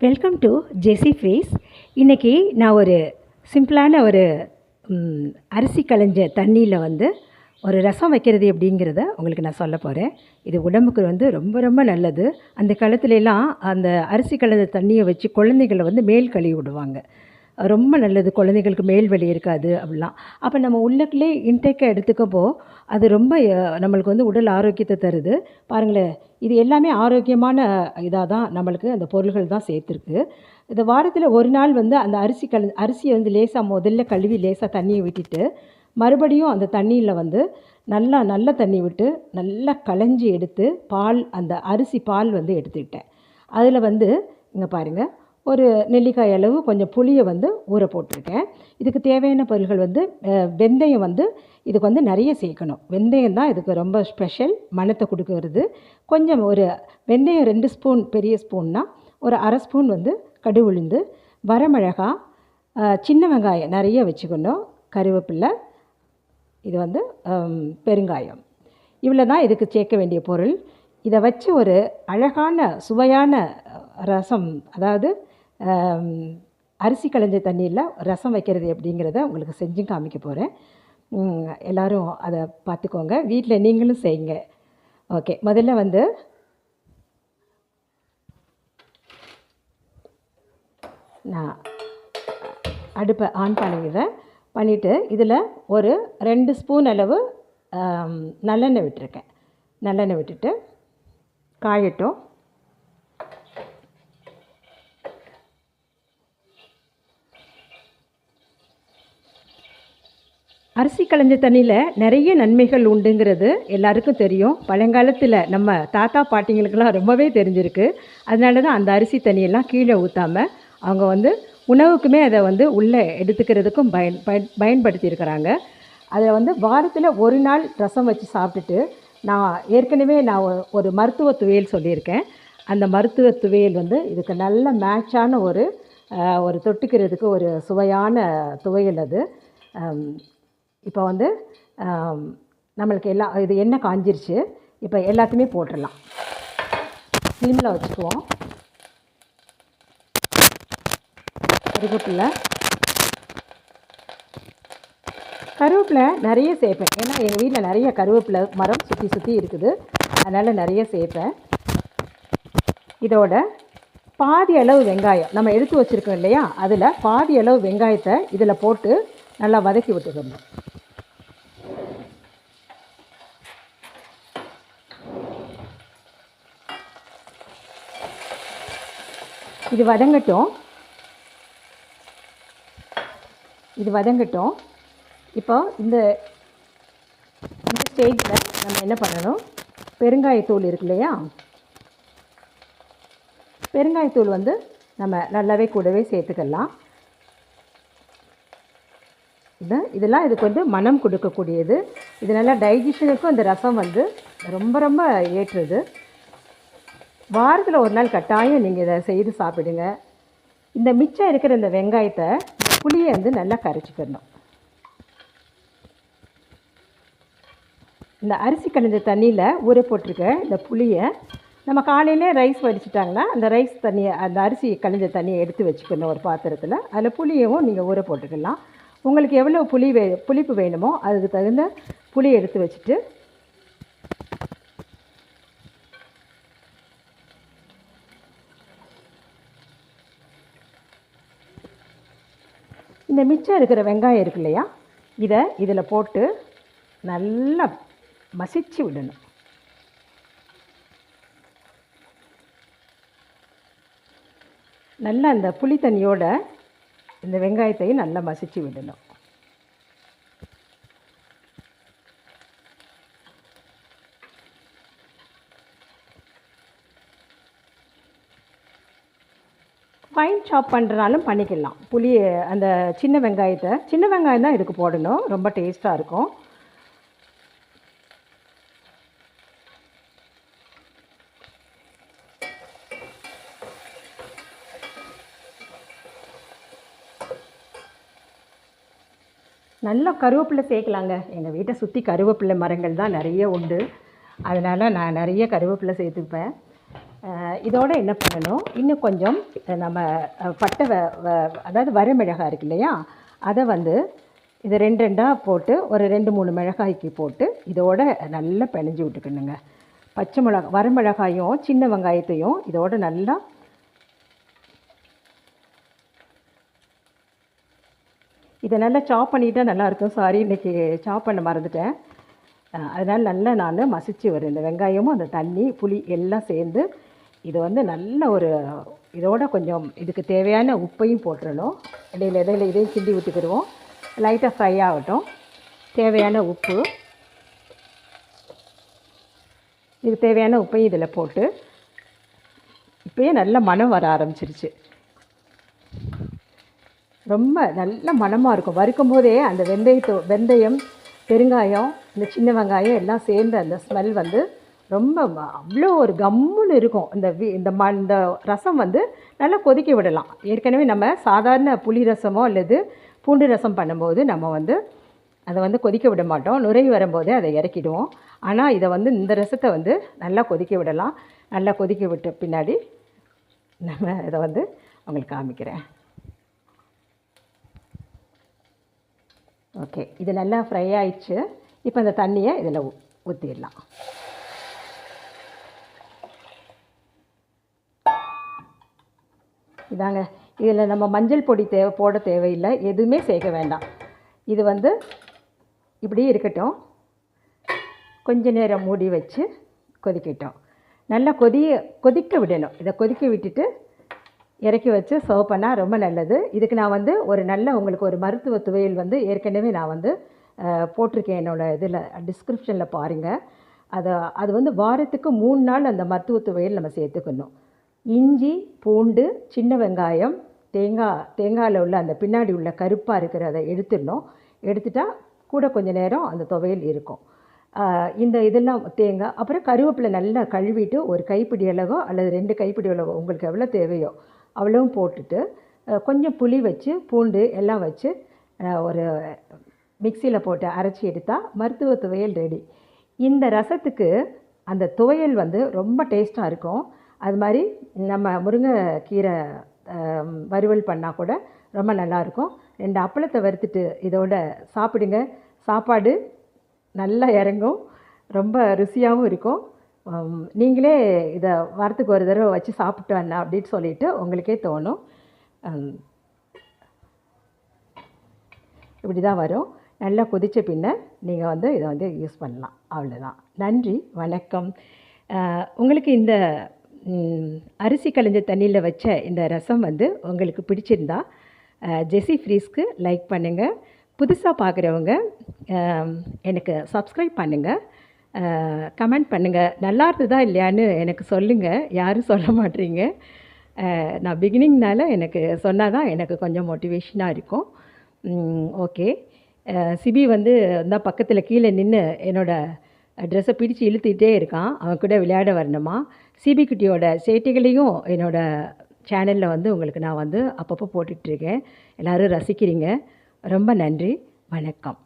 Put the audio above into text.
Welcome to Jesi face இன்றைக்கி நான் ஒரு சிம்பிளான ஒரு அரிசி களைஞ்ச தண்ணியில் வந்து ஒரு ரசம் வைக்கிறது அப்படிங்கிறத உங்களுக்கு நான் சொல்ல போகிறேன் இது உடம்புக்கு வந்து ரொம்ப ரொம்ப நல்லது. அந்த காலத்துலலாம் அந்த அரிசி களைஞ்ச தண்ணியை வச்சு குழந்தைகளை வந்து மேல் கழுவி விடுவாங்க. ரொம்ப நல்லது குழந்தைகளுக்கு மேல் வலி இருக்காது அப்படிலாம். அப்போ நம்ம உள்ளக்குள்ளே இன்டேக்காக எடுத்துக்கப்போ அது ரொம்ப நம்மளுக்கு வந்து உடல் ஆரோக்கியத்தை தருது. பாருங்களேன் இது எல்லாமே ஆரோக்கியமான இதாக தான் நம்மளுக்கு அந்த பொருள்கள் தான் சேர்த்துருக்கு. இந்த வாரத்தில் ஒரு நாள் வந்து அந்த அரிசி கல அரிசியை வந்து லேசாக முதல்ல கழுவி லேசாக தண்ணியை விட்டுட்டு மறுபடியும் அந்த தண்ணியில் வந்து நல்லா நல்ல தண்ணி விட்டு நல்லா களைஞ்சி எடுத்து பால் அந்த அரிசி பால் வந்து எடுத்துக்கிட்டேன். அதில் வந்து இங்கே பாருங்கள் ஒரு நெல்லிக்காய் அளவு கொஞ்சம் புளியை வந்து ஊற போட்டிருக்கேன். இதுக்கு தேவையான பொருள்கள் வந்து வெந்தயம் வந்து இதுக்கு வந்து நிறைய சேர்க்கணும். வெந்தயம் தான் இதுக்கு ரொம்ப ஸ்பெஷல் மணத்தை கொடுக்கறது. கொஞ்சம் ஒரு வெந்தயம் ரெண்டு ஸ்பூன் பெரிய ஸ்பூன்னா ஒரு அரை ஸ்பூன் வந்து கடு உளுந்து வரமிளகா சின்ன வெங்காயம் நிறைய வச்சுக்கணும் கருவேப்பில்லை இது வந்து பெருங்காயம். இவ்வளோ தான் இதுக்கு சேர்க்க வேண்டிய பொருள். இதை வச்சு ஒரு அழகான சுவையான ரசம் அதாவது அரிசி களைஞ்ச தண்ணியில் ரசம் வைக்கிறது எப்படிங்கிறத உங்களுக்கு செஞ்சு காமிக்க போகிறேன் எல்லோரும் அதை பார்த்துக்கோங்க. வீட்டில் நீங்களும் செய்யுங்க. ஓகே முதல்ல வந்து நான் அடுப்பை ஆன் பண்ணிக்கிறேன் பண்ணிவிட்டு இதில் ஒரு ரெண்டு ஸ்பூன் அளவு நல்லெண்ணெய் விட்டுருக்கேன். நல்லெண்ணெய் விட்டுட்டு காயட்டும். அரிசி களைஞ்ச தண்ணியில் நிறைய நன்மைகள் உண்டுங்கிறது எல்லாருக்கும் தெரியும். பழங்காலத்தில் நம்ம தாத்தா பாட்டிங்களுக்கெல்லாம் ரொம்பவே தெரிஞ்சிருக்கு. அதனால தான் அந்த அரிசி தண்ணியெல்லாம் கீழே ஊற்றாமல் அவங்க வந்து உணவுக்குமே அதை வந்து உள்ளே எடுத்துக்கிறதுக்கும் பயன் பயன் பயன்படுத்தியிருக்கிறாங்க. அதை வந்து வாரத்தில் ஒரு நாள் ரசம் வச்சு சாப்பிட்டுட்டு நான் ஏற்கனவே நான் ஒரு மருத்துவ துவையல் சொல்லியிருக்கேன். அந்த மருத்துவ துவையல் வந்து இதுக்கு நல்ல மேட்சான ஒரு ஒரு தொட்டுக்கிறதுக்கு ஒரு சுவையான துவையல் அது. இப்போ வந்து நம்மளுக்கு எல்லா இது எண்ணெய் காஞ்சிருச்சு. இப்போ எல்லாத்தையுமே போட்டுடலாம் சிம்மில் வச்சுக்குவோம். கருவேப்பிலை. கருவேப்பிலை நிறைய சேர்ப்பேன். ஏன்னா எங்கள் வீட்டில் நிறைய கருவேப்பிலை மரம் சுற்றி சுற்றி இருக்குது. அதனால் நிறைய சேர்ப்பேன். இதோட பாதி அளவு வெங்காயம் நம்ம எடுத்து வச்சுருக்கோம் இல்லையா? அதில் பாதி அளவு வெங்காயத்தை இதில் போட்டு நல்லா வதக்கி விட்டுக்கணும். இது வதங்கட்டும். இது வதங்கட்டும். இப்போ இந்த இந்த ஸ்டேஜில் நம்ம என்ன பண்ணணும்? பெருங்காயத்தூள் இருக்கு இல்லையா? பெருங்காயத்தூள் வந்து நம்ம நல்லாவே கூடவே சேர்த்துக்கலாம். இது இதெல்லாம் இதுக்கு வந்து மனம் கொடுக்கக்கூடியது. இது நல்லா டைஜஷனுக்கும் இந்த ரசம் வந்து ரொம்ப ரொம்ப ஏற்றுது. வாரத்தில் ஒரு நாள் கட்டாயம் நீங்கள் இதை செய்து சாப்பிடுங்க. இந்த மிச்சம் இருக்கிற இந்த வெங்காயத்தை புளியை வந்து நல்லா கரைச்சிக்கணும். இந்த அரிசி கலைஞ்ச தண்ணியில் ஊற போட்டிருக்க இந்த புளியை நம்ம காலையிலே ரைஸ் வடிச்சிட்டாங்கன்னா அந்த ரைஸ் தண்ணியை அந்த அரிசி கலைஞ்ச தண்ணியை எடுத்து வச்சுக்கணும் ஒரு பாத்திரத்தில். அதில் புளியவும் நீங்கள் ஊற போட்டுக்கலாம். உங்களுக்கு எவ்வளோ புளி வே புளிப்பு வேணுமோ அதுக்கு தகுந்த புளி எடுத்து வச்சுட்டு இந்த மிச்சம் இருக்கிற வெங்காயம் இருக்கு இல்லையா? இதை இதில் போட்டு நல்லா மசிச்சு விடணும். நல்லா அந்த புளி தண்ணியோட இந்த வெங்காயத்தையும் நல்லா மசிச்சு விடணும். ஃபைன் சாப் பண்ணுறனாலும் பண்ணிக்கலாம். புளி அந்த சின்ன வெங்காயத்தை சின்ன வெங்காயம் தான் இதுக்கு போடணும். ரொம்ப டேஸ்ட்டாக இருக்கும். நல்லா கருவேப்பிலை சேர்க்கலாங்க. எங்கள் வீட்டை சுற்றி கருவேப்பிலை மரங்கள் தான் நிறைய உண்டு. அதனால் நான் நிறைய கருவேப்பிலை சேர்த்துப்பேன். இதோட என்ன பண்ணணும்? இன்னும் கொஞ்சம் நம்ம பட்டை வ வ- அதாவது வரமிளகாய் இருக்கு இல்லையா? அதை வந்து இதை ரெண்டு ரெண்டாக போட்டு ஒரு ரெண்டு மூணு மிளகாய்க்கு போட்டு இதோட நல்லா பிணைஞ்சு விட்டுக்கணுங்க. பச்சை மிளகா வரமிளகாயும் சின்ன வெங்காயத்தையும் இதோட நல்லா இதை நல்லா சாப் பண்ணிட்டால் நல்லா இருக்கும். சாரி இன்றைக்கி சாப் பண்ண மறந்துட்டேன். அதனால் நல்லா நான் மசிச்சு வரும் இந்த வெங்காயமும் அந்த தண்ணி புளி எல்லாம் சேர்ந்து இது வந்து நல்ல ஒரு இதோட கொஞ்சம் இதுக்கு தேவையான உப்பையும் போட்டுடணும் இடையில இடையில இதையும் கிண்டி விட்டுக்கிடுவோம் லைட்டாக ஃப்ரை ஆகட்டும். தேவையான உப்பு. இதுக்கு தேவையான உப்பையும் இதில் போட்டு இப்போயே நல்ல மனம் வர ஆரம்பிச்சிருச்சு. ரொம்ப நல்ல மணமாக இருக்கும். வறுக்கும் போதே அந்த வெந்தயத்தோ வெந்தயம் பெருங்காயம் இந்த சின்ன வெங்காயம் எல்லாம் சேர்ந்து அந்த ஸ்மெல் வந்து ரொம்ப அவ்வளோ ஒரு கம்முன்னு இருக்கும். இந்த வி இந்த ம இந்த ரசம் வந்து நல்லா கொதிக்க விடலாம். ஏற்கனவே நம்ம சாதாரண புளி ரசமோ அல்லது பூண்டு ரசம் பண்ணும்போது நம்ம வந்து அதை வந்து கொதிக்க விட மாட்டோம். நுரை வரும்போதே அதை இறக்கிடுவோம். ஆனால் இதை வந்து இந்த ரசத்தை வந்து நல்லா கொதிக்க விடலாம். நல்லா கொதிக்க விட்ட பின்னாடி நம்ம இதை வந்து உங்களுக்கு காமிக்கிறேன். ஓகே. இது நல்லா ஃப்ரை ஆயிடுச்சு. இப்போ இந்த தண்ணியை இதில் ஊற்றிடலாம் இதாங்க. இதில் நம்ம மஞ்சள் பொடி தேவை போட தேவையில்லை. எதுவுமே சேர்க்க வேண்டாம். இது வந்து இப்படி இருக்கட்டும். கொஞ்ச நேரம் மூடி வச்சு கொதிக்கட்டும். நல்லா கொதிய கொதிக்க விடணும். இதை கொதிக்க விட்டுட்டு இறக்கி வச்சு சர்வ் பண்ணால் ரொம்ப நல்லது. இதுக்கு நான் வந்து ஒரு நல்ல உங்களுக்கு ஒரு மருத்துவ துவையல் வந்து ஏற்கனவே நான் வந்து போட்டிருக்கேன் என்னோடய இதில் டிஸ்கிரிப்ஷனில் பாருங்கள் அதை அது வந்து வாரத்துக்கு மூணு நாள் அந்த மருத்துவ துவையல் நம்ம சேர்த்துக்கணும். இஞ்சி பூண்டு சின்ன வெங்காயம் தேங்காய் தேங்காயில் உள்ள அந்த பின்னாடி உள்ள கருப்பாக இருக்கிறத எடுத்துடணும். எடுத்துட்டா கூட கொஞ்சம் நேரம் அந்த துவையல் இருக்கும். இந்த இதெல்லாம் தேங்காய் அப்புறம் கருவேப்பிலை நல்லா கழுவிட்டு ஒரு கைப்பிடி அளவோ அல்லது ரெண்டு கைப்பிடி அளவோ உங்களுக்கு எவ்வளோ தேவையோ அவ்வளவும் போட்டுட்டு கொஞ்சம் புளி வச்சு பூண்டு எல்லாம் வச்சு ஒரு மிக்சியில் போட்டு அரைச்சி எடுத்தால் மருத்துவ துவையல் ரெடி. இந்த ரசத்துக்கு அந்த துவையல் வந்து ரொம்ப டேஸ்ட்டாக இருக்கும். அது மாதிரி நம்ம முருங்கைக்கீரை வறுவல் பண்ணால் கூட ரொம்ப நல்லாயிருக்கும். ரெண்டு அப்பளத்தை வறுத்துட்டு இதோட சாப்பிடுங்க. சாப்பாடு நல்லா இறங்கும். ரொம்ப ருசியாகவும் இருக்கும். நீங்களே இதை வாரத்துக்கு ஒரு தடவை வச்சு சாப்பிட்டு வரலாம் அப்படின்னு சொல்லிட்டு உங்களுக்கே தோணும். இப்படி தான் வரும். நல்லா கொதித்த பின்ன நீங்கள் வந்து இதை வந்து யூஸ் பண்ணலாம். அவ்வளோதான் நன்றி. வணக்கம். உங்களுக்கு இந்த அரிசி களைஞ்ச தண்ணியில் வச்ச இந்த ரசம் வந்து உங்களுக்கு பிடிச்சிருந்தா ஜெஸி ஃப்ரீஸ்க்கு லைக் பண்ணுங்கள் புதுசாக பார்க்குறவங்க எனக்கு சப்ஸ்கிரைப் பண்ணுங்கள் கமெண்ட் பண்ணுங்கள் நல்லா இருந்ததா இல்லையான்னு எனக்கு சொல்லுங்கள் யாரும் சொல்ல மாட்டீங்க. நான் பிகினிங்னால எனக்கு சொன்னால் தான் எனக்கு கொஞ்சம் மோட்டிவேஷனாக இருக்கும். ஓகே சிபி வந்து தான் பக்கத்தில் கீழே நின்று என்னோடய ட்ரெஸ்ஸை பிடிச்சு இழுத்துக்கிட்டே இருக்கான். அவன் கூட விளையாட வரணுமா? சிபி குட்டியோட சேட்டைகளையும் என்னோட சேனலில் வந்து உங்களுக்கு நான் வந்து அப்பப்போ போட்டுட்ருக்கேன் எல்லோரும் ரசிக்கிறீங்க. ரொம்ப நன்றி. வணக்கம்.